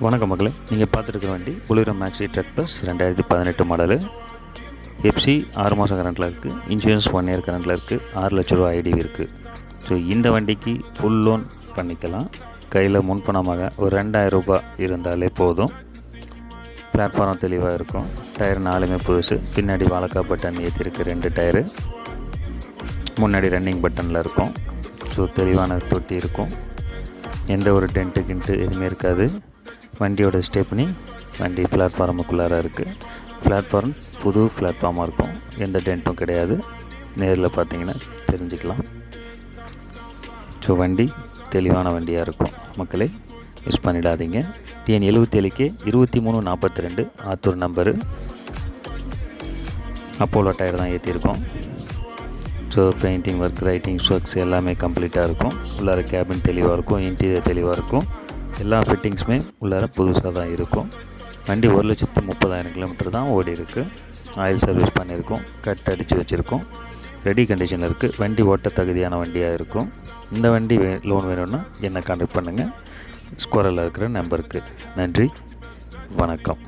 வணக்கம் மக்களே நீங்கள் பார்த்துருக்க வண்டி புலிரம் மேக்ஸி ட்ரக் ப்ளஸ் ரெண்டாயிரத்தி பதினெட்டு மாடலு எஃப்சி ஆறு மாதம் கரண்ட்டில் இருக்குது இன்சூரன்ஸ் ஒன் இயர் கரண்ட்டில் இருக்குது ஆறு லட்ச ரூபா ஐடி இருக்குது ஸோ இந்த வண்டிக்கு ஃபுல் லோன் பண்ணிக்கலாம். கையில் முன்பணமாக ஒரு ரெண்டாயிரம் ரூபாய் இருந்தாலே போதும். பிளாட்ஃபார்ம் தெளிவாக இருக்கும். டயர் நாலுமே புதுசு. பின்னாடி வாழக்கா பட்டன் ஏற்றிருக்கு ரெண்டு டயரு முன்னாடி ரன்னிங் பட்டனில் இருக்கும். ஸோ தெளிவான தொட்டி இருக்கும். எந்த ஒரு டென்ட்டு கிண்ட்டு எதுவுமே இருக்காது. வண்டியோட ஸ்டெப்னி வண்டி பிளாட்ஃபார்முக்குள்ளார இருக்குது பிளாட்ஃபார்ம் புது பிளாட்ஃபார்மாக இருக்கும். எந்த டென்ட்டும் கிடையாது. நேரில் பார்த்தீங்கன்னா தெரிஞ்சுக்கலாம். ஸோ வண்டி தெளிவான வண்டியாக இருக்கும். மக்களை மிஸ் பண்ணிடாதீங்க. டிஎன் எழுபத்தி ஏழுக்கே இருபத்தி மூணு நாற்பத்தி ரெண்டு ஆத்தூர் நம்பரு அப்போலோ டயர் தான் ஏற்றிருக்கோம் so painting work writing works எல்லாமே கம்ப்ளீட்டாக இருக்கும். உள்ளார கேபின் தெளிவாக இருக்கும். இன்டீரியர் தெளிவாக இருக்கும். எல்லா ஃபிட்டிங்ஸுமே உள்ளார புதுசாக தான் இருக்கும். வண்டி ஒரு லட்சத்து முப்பதாயிரம் கிலோமீட்டர் தான் ஓடி இருக்குது ஆயில் சர்வீஸ் பண்ணியிருக்கோம். கட் அடித்து வச்சுருக்கோம். ரெடி கண்டிஷனில் இருக்குது வண்டி ஓட்ட தகுதியான வண்டியாக இருக்கும். இந்த வண்டி வே லோன் வேணும்னா என்னை கான்டாக்ட் பண்ணுங்கள் ஸ்கோரில் இருக்கிற நம்பருக்கு நன்றி. வணக்கம்.